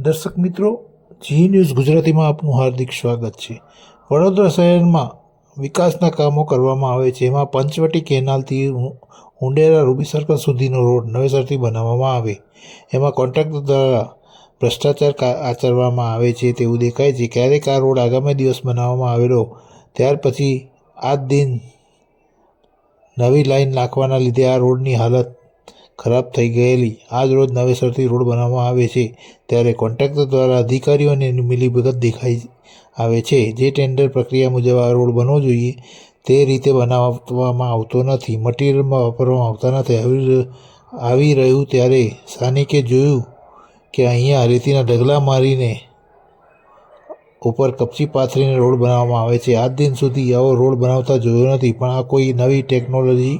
દર્શક મિત્રો, જી ન્યૂઝ ગુજરાતીમાં આપનું હાર્દિક સ્વાગત છે. વડોદરા શહેરમાં વિકાસના કામો કરવામાં આવે છે. એમાં પંચવટી કેનાલથી ઉંડેરા રૂબી સર્કલ સુધીનો રોડ નવેસરથી બનાવવામાં આવે. એમાં કોન્ટ્રાક્ટર દ્વારા ભ્રષ્ટાચાર આચરવામાં આવે છે તેવું દેખાય છે. ક્યારેક આ રોડ આગામી દિવસ બનાવવામાં આવેલો, ત્યાર પછી આ દિન નવી લાઈન નાખવાના લીધે આ રોડની હાલત ખરાબ થઈ ગયેલી. આજ રોજ નવેસરથી રોડ બનાવવામાં આવે છે, ત્યારે કોન્ટ્રાક્ટર દ્વારા અધિકારીઓને મિલીભગત દેખાઈ આવે છે. જે ટેન્ડર પ્રક્રિયા મુજબ આ રોડ બનવો જોઈએ, તે રીતે બનાવવામાં આવતો નથી. મટીરિયલમાં વાપરવામાં આવતા નથી. આવી આવી રહ્યું ત્યારે સ્થાનિકે જોયું કે અહીંયા રેતીના ઢગલા મારીને ઉપર કપચી પાથરીને રોડ બનાવવામાં આવે છે. આજ દિન સુધી આવો રોડ બનાવતા જોયો નથી, પણ આ કોઈ નવી ટેકનોલોજી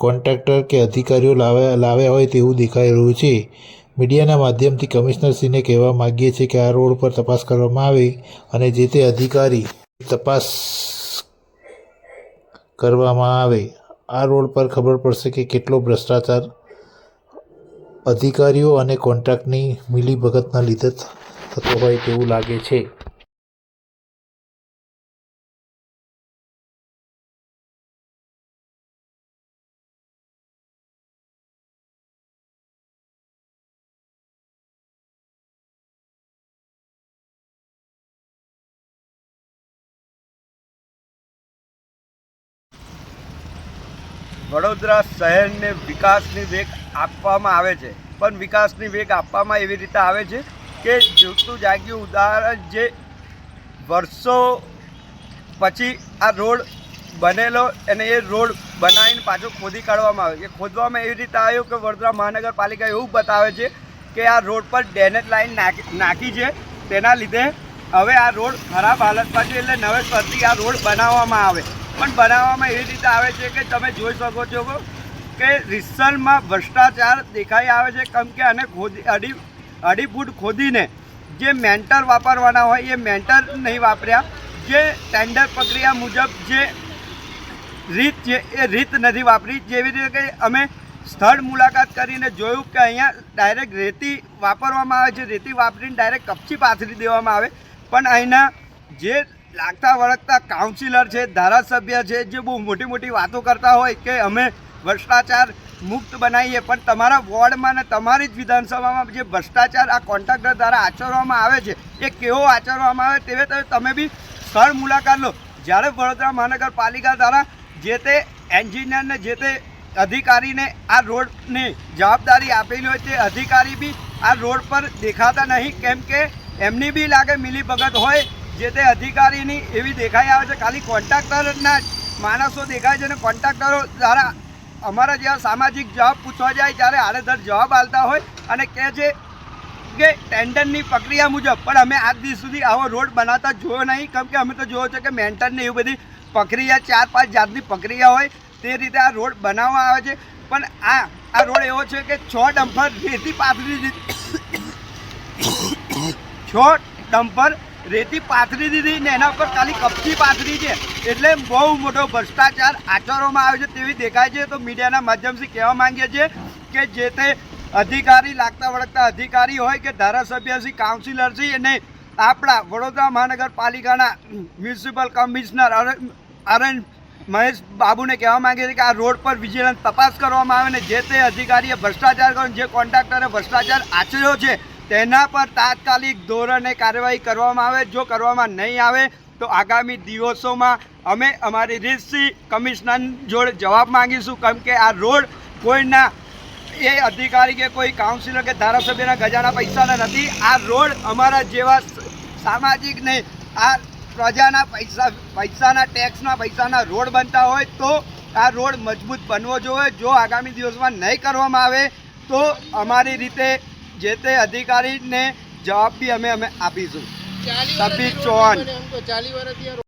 કોન્ટ્રાક્ટર કે અધિકારીઓ લાવ્યા લાવ્યા હોય તેવું દેખાઈ રહ્યું છે. મીડિયાના માધ્યમથી કમિશનરશ્રીને કહેવા માગીએ છીએ કે આ રોડ પર તપાસ કરવામાં આવે અને જે તે અધિકારી તપાસ કરવામાં આવે. આ રોડ પર ખબર પડશે કે કેટલો ભ્રષ્ટાચાર અધિકારીઓ અને કોન્ટ્રાક્ટની મિલીભગતના લીધે થતો હોય તેવું લાગે છે. વડોદરા શહેરને વિકાસની વેગ આપવામાં આવે છે. પણ વિકાસની વેગ આપવામાં એવી રીતે આવે છે કે જોતું જાગ્યું ઉદાહરણ જે વર્ષો પછી આ રોડ બનેલો અને એ રોડ બનાવીને પાછો ખોદી કાઢવામાં આવે એ ખોદવામાં એવી રીતે આવ્યો કે વડોદરા મહાનગરપાલિકા એવું બતાવે છે કે આ રોડ પર ડેનેજ નાખી નાખી છે. તેના લીધે હવે આ રોડ ખરાબ હાલતમાં છે એટલે નવેસરથી આ રોડ બનાવવામાં આવે. પણ બનાવવામાં એવી રીતે આવે છે કે તમે જોઈ શકો છો કે રિસલમાં ભ્રષ્ટાચાર દેખાઈ આવે છે કેમ કે આને ખોદી અઢી અઢી ફૂટ ખોદીને જે મેન્ટર વાપરવાના હોય એ મેન્ટર નહીં વાપર્યા. જે ટેન્ડર પ્રક્રિયા મુજબ જે રીત છે એ રીત નથી વાપરી. જેવી રીતે કે અમે સ્થળ મુલાકાત કરીને જોયું કે અહીંયા ડાયરેક્ટ રેતી વાપરવામાં આવે છે. રેતી વાપરીને ડાયરેક્ટ કપચી પાથરી દેવામાં આવે. પણ અહીંના જે લાગતા વળગતા કાઉન્સિલર છે, ધારાસભ્ય છે, જે બહુ મોટી મોટી વાતો કરતા હોય કે અમે ભ્રષ્ટાચાર મુક્ત બનાવીએ, પણ તમારા વોર્ડમાં ને તમારી જ વિધાનસભામાં જે ભ્રષ્ટાચાર આ કોન્ટ્રાક્ટર દ્વારા આચરવામાં આવે છે, એ કેવો આચરવામાં આવે તે તો તમે બી સ્થળ મુલાકાત લો. જ્યારે વડોદરા મહાનગરપાલિકા દ્વારા જે તે એન્જિનિયરને જે તે અધિકારીને આ રોડની જવાબદારી આપેલી હોય તે અધિકારી બી આ રોડ પર દેખાતા નહીં, કેમ કે એમની બી લાગે મિલીભગત હોય જે તે અધિકારીની એવી દેખાઈ આવે છે, ખાલી કોન્ટ્રાક્ટરના માણસો દેખાય છે અને કોન્ટ્રાક્ટરો દ્વારા અમારા જેવા સામાજિક જવાબ પૂછવા જાય ત્યારે આડેધડ જવાબ આપતા હોય અને કહે છે કે ટેન્ડરની પ્રક્રિયા મુજબ. પણ અમે આજ દિવસ સુધી આવો રોડ બનાવતા જોયો નહીં, કેમ કે અમે તો જોયો છે કે મેન્ટરની એવી બધી પ્રક્રિયા, ચાર પાંચ જાતની પ્રક્રિયા હોય તે રીતે આ રોડ બનાવવામાં આવે છે. પણ આ આ રોડ એવો છે કે છ ડમ્પર રેતી પાથરી છ ડમ્પર રેતી પાથરી દીધી ને એના પર ખાલી કપચી પાથરી છે. એટલે બહુ મોટો ભ્રષ્ટાચાર આચરવામાં આવે છે તેવી દેખાય છે. તો મીડિયાના માધ્યમથી કહેવા માંગીએ છીએ કે જે તે અધિકારી, લાગતા વળગતા અધિકારી હોય કે ધારાસભ્ય છે કાઉન્સિલર છે અને આપણા વડોદરા મહાનગરપાલિકાના મ્યુનિસિપલ કમિશનર અરન મહેશ બાબુને કહેવા માંગે છે કે આ રોડ પર વિજિલન્સ તપાસ કરવામાં આવે ને જે તે અધિકારીએ ભ્રષ્ટાચાર કર્યો જે કોન્ટ્રાક્ટરે ભ્રષ્ટાચાર આચર્યો છે તેના પર તાત્કાલિક ધોરણે કાર્યવાહી કરવામાં આવે. જો કરવામાં નહીં આવે, તો આગામી દિવસોમાં અમે અમારી રીતથી કમિશનર જોડે જવાબ માંગીશું. કેમ કે આ રોડ કોઈના, એ અધિકારી કે કોઈ કાઉન્સિલર કે ધારાસભ્યના ગજાના પૈસાના નથી. આ રોડ અમારા જેવા સામાજિક નહીં, આ પ્રજાના પૈસા, પૈસાના ટેક્સના પૈસાના રોડ બનતા હોય તો આ રોડ મજબૂત બનવો જોઈએ. જો આગામી દિવસમાં નહીં કરવામાં આવે, તો અમારી રીતે જે તે અધિકારીને જવાબ બી અમે અમે આપીશું સભી ચૌહાણ.